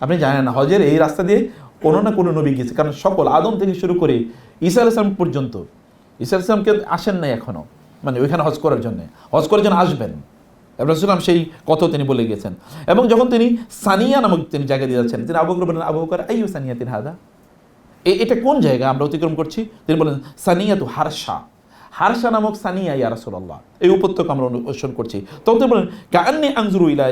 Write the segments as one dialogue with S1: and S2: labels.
S1: আপনি জানেন না, হজের এই রাস্তা দিয়ে কোনো না কোনো নবী গিয়েছে। কারণ সকল আদম থেকে শুরু করে ঈসা আলাইসলাম পর্যন্ত, ঈসা আলাইসলামকে আসেন নাই এখনও মানে ওইখানে হজ করার জন্যে। হজ করার জন্য আসবেন। রসুলাম সেই কথা তিনি বলে গিয়েছেন। এবং যখন তিনি সানিয়া নামক তিনি জায়গা দিয়ে যাচ্ছেন, তিনি আবু বলেন আবু বকর সানিয়া তিন হাদা? এটা কোন জায়গা? আমরা অতিক্রম করছি। তিনি বলেন সানিয়া তু হারসা। হারসা নামক সানিয়া, ইয়া রাসূলুল্লাহ। এই উপত্যকা আমরা অনুসরণ করছি। তখন বলেন কাআন্নি আনজুরু ইলা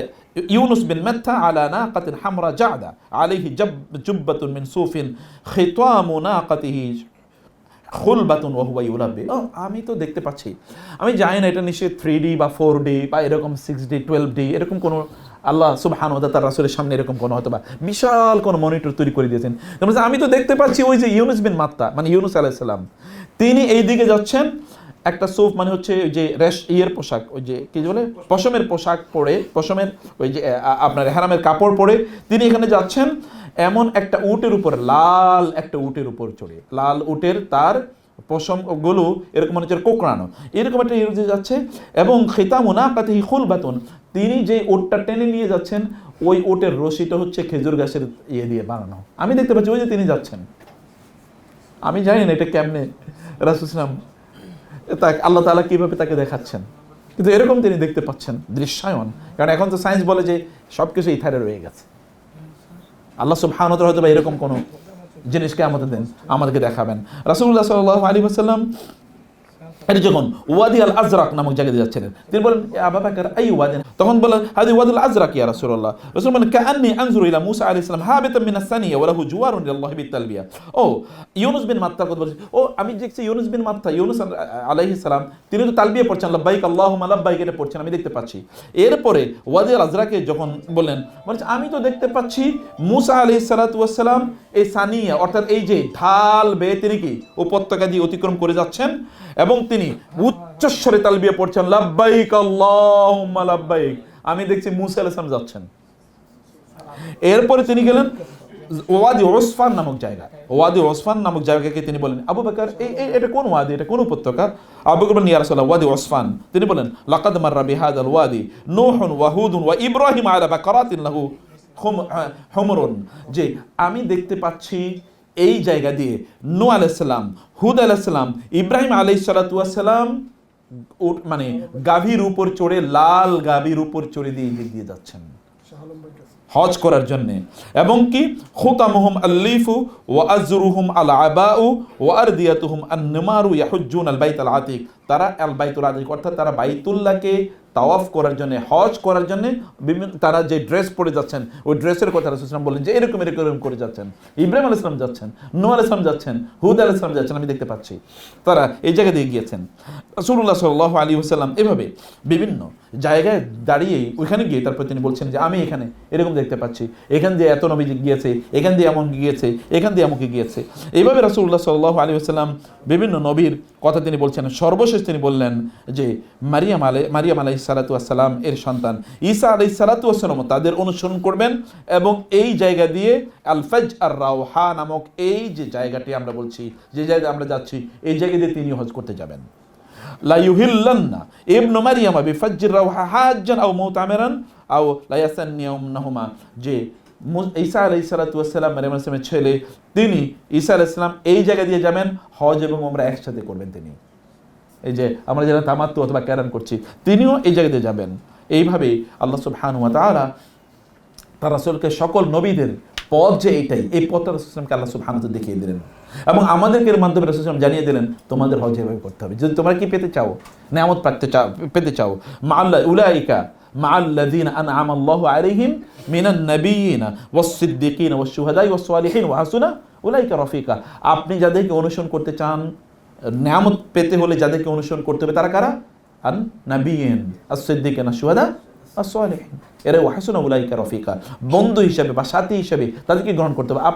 S1: ইউনুস বিন মাত্তা আলা নাকাতিন হামরা জাদা, আলাইহি জাব, জুব্বাতুন মিন সুফিন, খিতামু নাকাতিহি খুলবাতুন ওহুয়া ইউলাব্বি। ও, আমি তো দেখতে পাচ্ছি। আমি জানি না এটা নিশ্চয়ই থ্রি ডি বা ফোর ডি বা এরকম সিক্স ডি টুয়েলভ ডি এরকম কোনো আল্লাহ সুবহান ওদা তার রাসুলের সামনে এরকম কোনো হয়তো বা বিশাল কোনো মনিটর তৈরি করে দিয়েছেন। তার মানে আমি তো দেখতে পাচ্ছি ওই যে ইউনুস বিন মাত্তা মানে ইউনুস আলাইসাল্লাম তিনি এই দিকে যাচ্ছেন, একটা সুফ মানে হচ্ছে ওই যে রেশ, ইয়ের পোশাক, ওই যে কি বলে? পশমের পোশাক পরে, পশমের ওই যে আপনার হেরামের কাপড় পরে তিনি এখানে যাচ্ছেন, এমন একটা উটের উপর, লাল একটা উটের উপর চড়ে, লাল উটের তার পশমগুলো এরকম মনে হচ্ছে কোকড়ানো, এরকম একটা ইউজে যাচ্ছে, এবং খেতামুনা কাতে খুল বাতন তিনি যে ওটটা টেনে নিয়ে যাচ্ছেন, ওই ওটের রশিটা হচ্ছে খেজুর গাছের ইয়ে দিয়ে বানানো। আমি দেখতে পাচ্ছি ওই যে তিনি যাচ্ছেন। আমি জানি না এটা কেমনে রাসুসলাম তাকে আল্লাহ তাআলা কীভাবে তাকে দেখাচ্ছেন। কিন্তু এরকম তিনি দেখতে পাচ্ছেন দৃশ্যায়ন কারণ এখন তো সায়েন্স বলে যে সব কিছু ইথারে রয়ে গেছে। আল্লাহ সুবহানাহু হয়তো বা এরকম কোনো জিনিসকে আমাদের দেন আমাদেরকে দেখাবেন। রাসূলুল্লাহ সাল্লাল্লাহু আলাইহি ওয়াসাল্লাম এটা যখন ওয়াদি আল আজরাক নামক জায়গায় যাচ্ছিলেন তিনি বলেন "ইয়া আবা আই ওয়াদি? তখন বলেন, হাদি ওয়াদি আল আজরাক ইয়া রাসূলুল্লাহ। রাসূল বলেন, কাআন্নি আনজুরু ইলা মুসা আলাইহিস সালাম হাবিতাম মিনাস সানিয়া ওয়া লাহু জুওয়ারুন লিল্লাহি বিতালবিয়া ও, ইউনুস বিন মাত্তা কথা বলছি। ও, আমি দেখছি ইউনুস বিন মাত্তা, ইউনুস আলাইহিস সালাম, তিনি তো তালবিয়া পড়ছেন, লাব্বাইক আল্লাহুম্মা, লাব্বাইক এটা পড়ছেন, আমি দেখতে পাচ্ছি। এরপরে ওয়াদি আল আজরাকে যখন বলেন, বলছে, আমি তো দেখতে পাচ্ছি মুসা আলাইহিস সালাতু ওয়াস এই সানিয়া, অর্থাৎ এই যে ঢাল বেয়ে কি উপত্যকা দিয়ে অতিক্রম করে যাচ্ছেন এবং তিনি উচ্চস্বরে তালবিয়া পড়ছেন, লাব্বাইক, আল্লাহুম্মা আমি দেখছি মুসা যাচ্ছেন। এরপরে তিনি গেলেন ওয়াদি ওসফান নামক জায়গা ওয়াদি ওসফান নামক জায়গাকে তিনি বলেন, আবু বকর এই এটা কোন ওয়াদি? এটা কোন উপত্যকা আবু বলেন, ইয়া রাসূলুল্লাহ, ওয়াদি ওসফান। তিনি বলেন, লাকাদ মাররা বিহাদাল ওয়াদি নূহুন ওয়া হুদুন ওয়া ইব্রাহিম আলা বাকারাতিন লাহু হুম- হুমরুন। যে আমি দেখতে পাচ্ছি এই জায়গা দিয়ে নু আলাইসাল্লাম হুদ আলাইসাল্লাম ইব্রাহিম আলাই সালাতু ওয়াস সালাম উট- মানে গাভীর উপর চড়ে, লাল গাভীর উপর চড়ে দিয়ে দিয়ে যাচ্ছেন। হজ করার জন্যে। এবং কি? খুতামুহুম আল্লিফু ওয়া আজরুহুম আল আবাউ ওয়া আরদিয়াতুহুম আন নিমারু ইয়াহুজ্জুন আল বাইত আল আতিক। তারা আল বাইতুল আতিক, অর্থাৎ তারা বাইতুল্লাহকে তাওয়াফ করার জন্য, হজ করার জন্য বিভিন্ন তারা যে ড্রেস পরে যাচ্ছেন, ওই ড্রেসের কথা রাসূলুল্লাহ বললেন যে এরকম এরকম করে যাচ্ছেন। ইব্রাহিম আলাইহিস সালাম যাচ্ছেন, নূহ আলাইহিস সালাম যাচ্ছেন, হুদ আলাইহিস সালাম যাচ্ছেন, আমি দেখতে পাচ্ছি। তারা এই জায়গা দিয়ে গিয়েছেন। রাসূলুল্লাহ সাল্লাল্লাহু আলাইহি ওয়াসাল্লাম এভাবে বিভিন্ন জায়গায় দাঁড়িয়ে ওইখানে গিয়ে তারপর তিনি বলছেন যে, আমি এখানে, এরকম দেখতে পাচ্ছি। এখান দিয়ে এত নবী গিয়েছে, এখান দিয়ে এমন গিয়েছে, এখান দিয়ে এমনকি গিয়েছে। এইভাবে রাসূলুল্লাহ সাল্লাল্লাহু আলাইহি ওয়াসাল্লাম বিভিন্ন নবীর কথা তিনি বলছেন। সর্বশেষ তিনি বললেন যে, মারিয়াম আলাই, মারিয়াম আলাইহিস সালাতু ওয়াসসালাম এর সন্তান। ঈসা আলাইহিস সালাতু ওয়াসসালাম তাদের অনুসরণ করবেন এবং এই জায়গা দিয়ে আল ফাজ আর রাওহা নামক এই যে জায়গাটি আমরা বলছি, যে জায়গায় আমরা যাচ্ছি, এই জায়গা দিয়ে তিনি হজ করতে যাবেন। লা ইউহিল্লান্না ইবনু মারিয়ামা বিফাজ্জির রাওহা হাজ্জান আও মুতামিরান আও ইয়াসান্নিয়ামনাহুমা যে ঈসা আলাইহিস সালাতু ওয়াসসালাম, মারিয়াম আলাইহিস সালামের ছেলে, তিনি ঈসা আলাইহিস ইসলাম এই জায়গা দিয়ে যাবেন, হজ এবং ওমরা একসাথে করবেন তিনি। এই যে আমরা যারা তামাত্তু অথবা ক্যারান করছি, তিনিও এই জায়গা দিয়ে যাবেন। এইভাবেই আল্লাহ সুবহানাহু ওয়া তাআলা তার রাসূলকে সকল নবীদের পথ যে এইটাই, এই পথটা রাসূলকে আল্লাহ সুবহানাহু ওয়া দেখিয়ে দিলেন। এবং আমাদেরকে এর মাধ্যমে রাসূল জানিয়ে দিলেন, তোমাদের হজ এভাবে করতে হবে। যদি তোমরা কি পেতে চাও, নেয়ামত পাতে চাও পেতে চাও, মা আল্লাহ উলাইকা আল্লাযীনা আনআমা আল্লাহু আলাইহিম মিনান নাবিয়িনা ওয়াস-সিদ্দিকিনা ওয়াস-শুহাদাই ওয়াস-সালিহিন ওয়া হাসুনা উলাইকা রফিকা। আপনি যাদেরকে অনুসরণ করতে চান, নেয়ামত পেতে হলে যাদেরকে অনুসরণ করতে হবে তারা কারা? আন নাবিয়িন আস-সিদ্দিকিনা শুহাদা আসলিহীন এরা ওয়াহাসুনা উলাইকা রফিকা। বন্ধু হিসাবে বা সাথী হিসাবে তাদেরকে গ্রহণ করতে হবে।